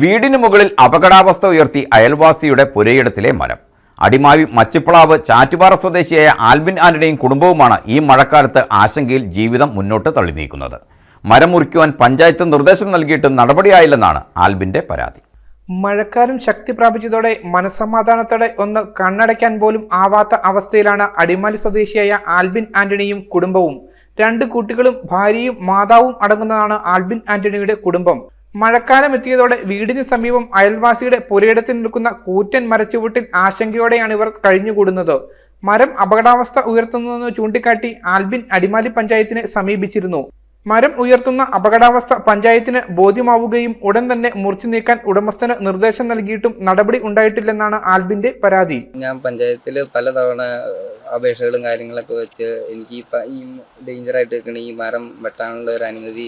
വീടിന് മുകളിൽ അപകടാവസ്ഥ ഉയർത്തി അയൽവാസിയുടെ പുരയിടത്തിലെ മരം. അടിമാവി മച്ചിപ്പളാവ് ചാറ്റുപാറ സ്വദേശിയായ ആൽബിൻ ആന്റണിയും കുടുംബവുമാണ് ഈ മഴക്കാലത്ത് ആശങ്കയിൽ ജീവിതം മുന്നോട്ട് തള്ളി നീക്കുന്നത് മരം മുറിക്കുവാൻ പഞ്ചായത്ത് നിർദ്ദേശം നൽകിയിട്ട് നടപടിയായില്ലെന്നാണ് ആൽബിന്റെ പരാതി. മഴക്കാലം ശക്തി പ്രാപിച്ചതോടെ മനസമാധാനത്തോടെ ഒന്ന് കണ്ണടയ്ക്കാൻ പോലും ആവാത്ത അവസ്ഥയിലാണ് അടിമാലി സ്വദേശിയായ ആൽബിൻ ആന്റണിയും കുടുംബവും. രണ്ട് കുട്ടികളും ഭാര്യയും മാതാവും അടങ്ങുന്നതാണ് ആൽബിൻ ആന്റണിയുടെ കുടുംബം. മഴക്കാലം എത്തിയതോടെ വീടിന് സമീപം അയൽവാസിയുടെ പുരയിടത്തിൽ നിൽക്കുന്ന കൂറ്റൻ മരച്ചുവട്ടിൽ ആശങ്കയോടെയാണ് ഇവർ കഴിഞ്ഞുകൂടുന്നത്. മരം അപകടാവസ്ഥ ഉയർത്തുന്നതെന്ന് ചൂണ്ടിക്കാട്ടി ആൽബിൻ അടിമാലി പഞ്ചായത്തിനെ സമീപിച്ചിരുന്നു. മരം ഉയർത്തുന്ന അപകടാവസ്ഥ പഞ്ചായത്തിന് ബോധ്യമാവുകയും ഉടൻ തന്നെ മുറിച്ചു നീക്കാൻ ഉടമസ്ഥന് നിർദ്ദേശം നൽകിയിട്ടും നടപടി ഉണ്ടായിട്ടില്ലെന്നാണ് ആൽബിന്റെ പരാതി. ഞാൻ പഞ്ചായത്തിൽ പലതവണ അപേക്ഷകളും കാര്യങ്ങളൊക്കെ വെച്ച് എനിക്ക് ഈ ഡേഞ്ചറായിട്ട് നിൽക്കുന്ന ഈ മരം വെട്ടാനുള്ള ഒരു അനുമതി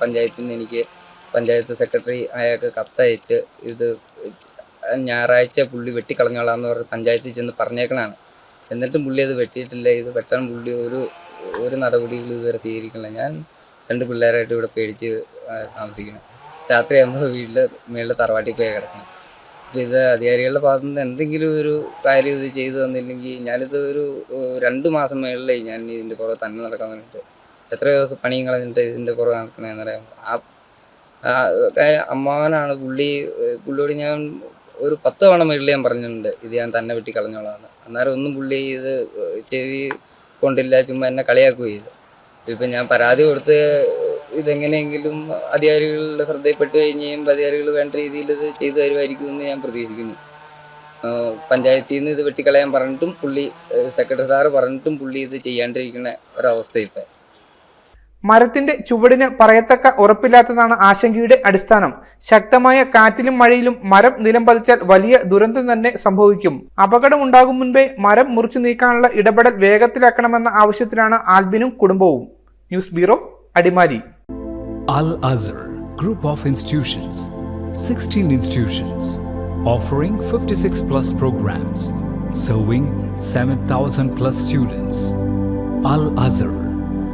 പഞ്ചായത്തിൽ നിന്ന് എനിക്ക് പഞ്ചായത്ത് സെക്രട്ടറി അയാൾക്ക് കത്തയച്ച് ഇത് ഞായറാഴ്ച പുള്ളി വെട്ടിക്കളഞ്ഞോളാന്ന് പറഞ്ഞ് പഞ്ചായത്തിൽ ചെന്ന് പറഞ്ഞേക്കണാണ് എന്നിട്ടും പുള്ളി അത് വെട്ടിയിട്ടില്ല. ഇത് വെട്ടാൻ പുള്ളി ഒരു ഒരു നടപടികളും ഇതുവരെ സ്വീകരിക്കണില്ല. ഞാൻ രണ്ട് പിള്ളേരായിട്ട് ഇവിടെ പേടിച്ച് താമസിക്കണം രാത്രിയാകുമ്പോൾ വീട്ടിൽ മേളിൽ തറവാട്ടിൽ പോയി കിടക്കണം. അപ്പോൾ ഇത് അധികാരികളുടെ ഭാഗത്തു നിന്ന് എന്തെങ്കിലും ഒരു കാര്യം ഇത് ചെയ്തു തന്നില്ലെങ്കിൽ ഞാനിത് ഒരു രണ്ട് മാസം മേളിലായി ഞാൻ ഇതിന്റെ പുറകെ തന്നെ നടക്കാൻ വേണ്ടിയിട്ട് എത്ര ദിവസം പണിയും കളഞ്ഞിട്ട് ഇതിന്റെ പുറകെ നടക്കണമെന്നറിയാം ആ അമ്മാവനാണ്. പുള്ളി പുള്ളിയോട് ഞാൻ ഒരു പത്ത് തവണ മേളിൽ ഞാൻ പറഞ്ഞിട്ടുണ്ട് ഇത് ഞാൻ തന്നെ വെട്ടി കളഞ്ഞോളാന്ന്. അന്നേരം ഒന്നും പുള്ളി ഇത് ചെവി കൊണ്ടില്ല ചുമ്മാ എന്നെ കളിയാക്കുകയും ഇപ്പം ഞാൻ പരാതി കൊടുത്ത് ഇതെങ്ങനെയെങ്കിലും അധികാരികളുടെ ശ്രദ്ധയിൽപ്പെട്ട് കഴിഞ്ഞ് അധികാരികൾ വേണ്ട രീതിയിൽ ഇത് ചെയ്തു തരുമായിരിക്കും എന്ന് ഞാൻ പ്രതീക്ഷിക്കുന്നു. പഞ്ചായത്തിൽ നിന്ന് ഇത് വെട്ടിക്കളയാൻ പറഞ്ഞിട്ടും പുള്ളി സെക്രട്ടറി സാറ് പറഞ്ഞിട്ടും പുള്ളി ഇത് ചെയ്യാണ്ടിരിക്കുന്ന ഒരവസ്ഥ ഇപ്പം മരത്തിന്റെ ചുവടിന് പറയത്തക്ക ഉറപ്പില്ലാത്തതാണ് ആശങ്കയുടെ അടിസ്ഥാനം. ശക്തമായ കാറ്റിലും മഴയിലും മരം നിലം പതിച്ചാൽ വലിയ ദുരന്തം തന്നെ സംഭവിക്കും. അപകടം ഉണ്ടാകും മുൻപേ മരം മുറിച്ചു നീക്കാനുള്ള ഇടപെടൽ വേഗത്തിലാക്കണമെന്ന ആവശ്യത്തിലാണ് ആൽബിനും കുടുംബവും. News bureau Adimali. Al Azhar group of institutions 16 institutions, offering 56 plus programs, serving 7,000 plus students. Al Azhar,